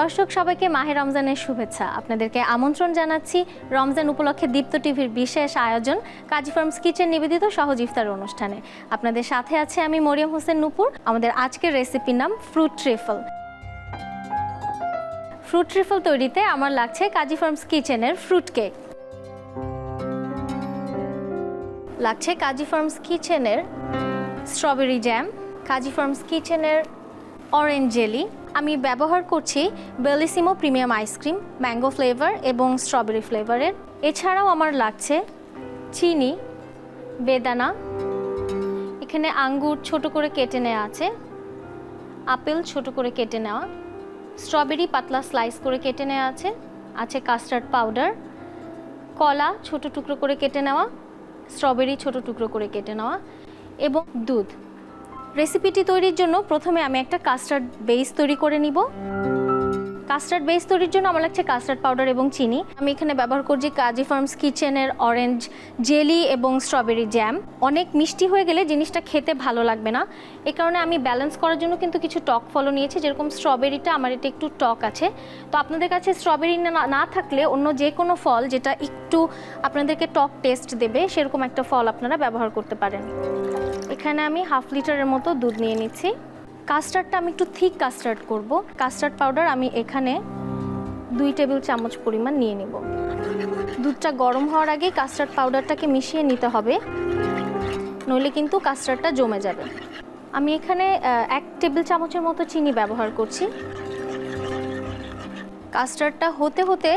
দর্শক, সবাইকে মাহে রমজানের শুভেচ্ছা। আপনাদেরকে আমন্ত্রণ জানাচ্ছি রমজান উপলক্ষে দীপ্ত টিভির বিশেষ আয়োজন কাজী ফার্মস কিচেন নিবেদিত সহজ ইফতার অনুষ্ঠানে। আপনাদের সাথে আছে আমি মরিয়ম হোসেন নুপুর। আমাদের আজকের রেসিপির নাম ফ্রুট ট্রিফল। ফ্রুট ট্রিফল তৈরিতে আমার লাগছে কাজী ফার্মস কিচেনের ফ্রুট কেক। লাগছে কাজী ফার্মস কিচেনের স্ট্রবেরি জ্যাম, কাজী ফার্মস কিচেনের অরেঞ্জ জেলি আমি ব্যবহার করছি Bellissimo premium ice cream mango flavour এবং স্ট্রবেরি ফ্লেভারের এছাড়াও আমার লাগছে চিনি, বেদানা, এখানে আঙ্গুর ছোট করে কেটে নেওয়া আছে, আপেল ছোট করে কেটে নেওয়া, স্ট্রবেরি পাতলা স্লাইস করে কেটে নেওয়া আছে আছে কাস্টার্ড পাউডার, কলা ছোট টুকরো করে কেটে নেওয়া, স্ট্রবেরি ছোট টুকরো করে কেটে নেওয়া এবং দুধ। রেসিপিটি তৈরির জন্য প্রথমে আমি একটা কাস্টার্ড বেস তৈরি করে নিব। কাস্টার্ড বেস তৈরির জন্য আমার লাগছে কাস্টার্ড পাউডার এবং চিনি। আমি এখানে ব্যবহার করছি কাজী ফার্মস কিচেনের অরেঞ্জ জেলি এবং স্ট্রবেরি জ্যাম। অনেক মিষ্টি হয়ে গেলে জিনিসটা খেতে ভালো লাগবে না। এ কারণে আমি ব্যালেন্স করার জন্য কিন্তু কিছু টক ফলও নিয়েছি, যেরকম স্ট্রবেরিটা, আমার এটা একটু টক আছে। তো আপনাদের কাছে স্ট্রবেরি না না থাকলে অন্য যে কোনো ফল যেটা একটু আপনাদেরকে টক টেস্ট দেবে, সেরকম একটা ফল আপনারা ব্যবহার করতে পারেন। এখানে আমি হাফ লিটারের মতো দুধ নিয়ে নিচ্ছি। কাস্টার্ডটা আমি একটু থিক কাস্টার্ড করব। কাস্টার্ড পাউডার আমি এখানে দুই টেবিল চামচ পরিমাণ নিয়ে নেব। দুধটা গরম হওয়ার আগে কাস্টার্ড পাউডারটাকে মিশিয়ে নিতে হবে। নইলে কিন্তু কাস্টার্ডটা জমে যাবে। আমি এখানে এক টেবিল চামচের মতো চিনি ব্যবহার করছি। কাস্টার্ডটা হতে হতে,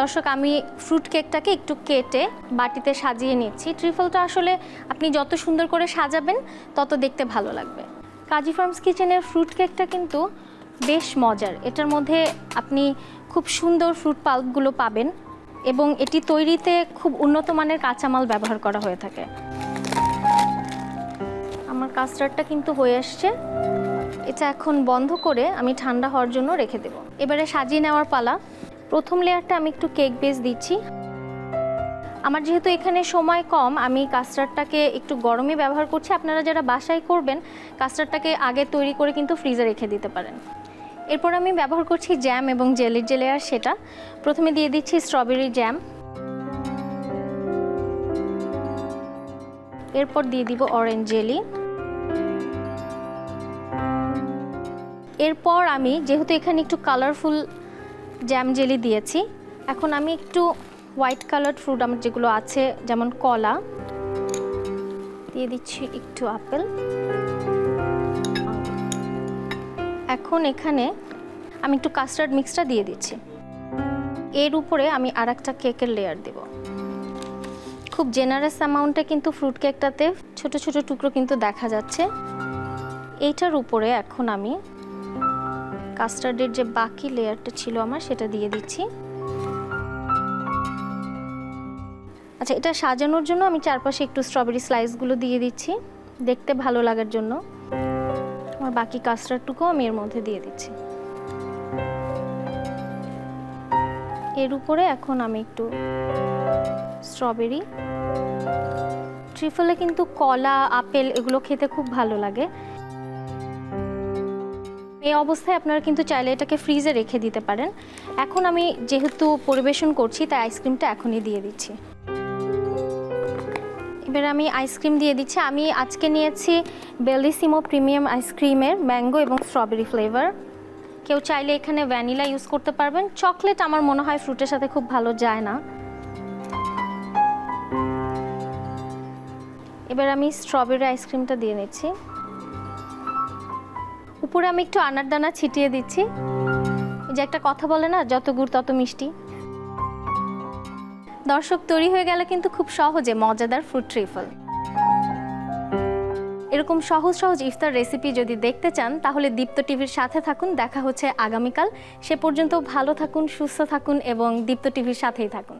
দর্শক, আমি ফ্রুট কেকটাকে একটু কেটে বাটিতে সাজিয়ে নিচ্ছি। ট্রিফলটা আসলে আপনি যত সুন্দর করে সাজাবেন, তত দেখতে ভালো লাগবে। কাজী ফার্মস কিচেনের ফ্রুট কেকটা কিন্তু বেশ মজার। এটার মধ্যে আপনি খুব সুন্দর ফ্রুট পাল্পগুলো পাবেন এবং এটি তৈরিতে খুব উন্নত মানের কাঁচামাল ব্যবহার করা হয়ে থাকে। আমার কাস্টার্ডটা কিন্তু হয়ে আসছে। এটা এখন বন্ধ করে আমি ঠান্ডা হওয়ার জন্য রেখে দেব। এবারে সাজিয়ে নেওয়ার পালা। প্রথম লেয়ারটা আমি একটু কেক বেস দিচ্ছি। আমার যেহেতু এখানে সময় কম, আমি কাস্টার্ডটাকে একটু গরমে ব্যবহার করছি। আপনারা যারা বাসায় করবেন কাস্টার্ডটাকে আগে তৈরি করে কিন্তু ফ্রিজে রেখে দিতে পারেন। এরপর আমি ব্যবহার করছি জ্যাম এবং জেলির যে লেয়ার সেটা। প্রথমে দিয়ে দিচ্ছি স্ট্রবেরি জ্যাম এরপর দিয়ে দিব অরেঞ্জ জেলি এরপর আমি, যেহেতু এখানে একটু কালারফুল জ্যাম জেলি দিয়েছি, এখন আমি একটু হোয়াইট কালার ফ্রুট আমার যেগুলো আছে, যেমন কলা। দিয়ে দিচ্ছি একটু আপেল। এখন এখানে আমি একটু কাস্টার্ড মিক্সটা দিয়ে দিচ্ছি। এর উপরে আমি আর একটা কেকের লেয়ার দেব। খুব জেনারেস অ্যামাউন্টে কিন্তু ফ্রুট কেকটাতে ছোট ছোট টুকরো কিন্তু দেখা যাচ্ছে। এইটার উপরে এখন আমি কাস্টার্ডের যে বাকি লেয়ারটা ছিল আমার, সেটা দিয়ে দিচ্ছি। আচ্ছা এটা সাজানোর জন্য আমি চারপাশে একটু স্ট্রবেরি স্লাইসগুলো দিয়ে দিচ্ছি। দেখতে ভালো লাগার জন্য। আমার বাকি কাস্টার্ডটুকুও আমি এর মধ্যে দিয়ে দিচ্ছি। এর উপরে এখন আমি একটু স্ট্রবেরি ট্রিফলে কিন্তু কলা, আপেল এগুলো খেতে খুব ভালো লাগে। এই অবস্থায় আপনারা কিন্তু চাইলে এটাকে ফ্রিজে রেখে দিতে পারেন। এখন আমি যেহেতু পরিবেশন করছি, তাই আইসক্রিমটা এখনই দিয়ে দিচ্ছি। এবার আমি আইসক্রিম দিয়ে দিচ্ছি। আমি আজকে নিয়েছি বেলিসিমো প্রিমিয়াম আইসক্রিমের ম্যাঙ্গো এবং স্ট্রবেরি ফ্লেভার কেউ চাইলে এখানে ভ্যানিলা ইউজ করতে পারবেন। চকলেট আমার মনে হয় ফ্রুটের সাথে খুব ভালো যায় না। এবার আমি স্ট্রবেরি আইসক্রিমটা দিয়ে নিচ্ছি। উপরে আমি একটু আনার দানা ছিটিয়ে দিচ্ছি। যে একটা কথা বলে না, যত গুড় তত মিষ্টি। দর্শক তৈরি হয়ে গেল কিন্তু খুব সহজে মজাদার ফ্রুট ট্রিফল এরকম সহজ সহজ ইফতার রেসিপি যদি দেখতে চান, তাহলে দীপ্ত টিভির সাথে থাকুন, দেখা হচ্ছে আগামীকাল। সে পর্যন্ত ভালো থাকুন, সুস্থ থাকুন এবং দীপ্ত টিভির সাথেই থাকুন।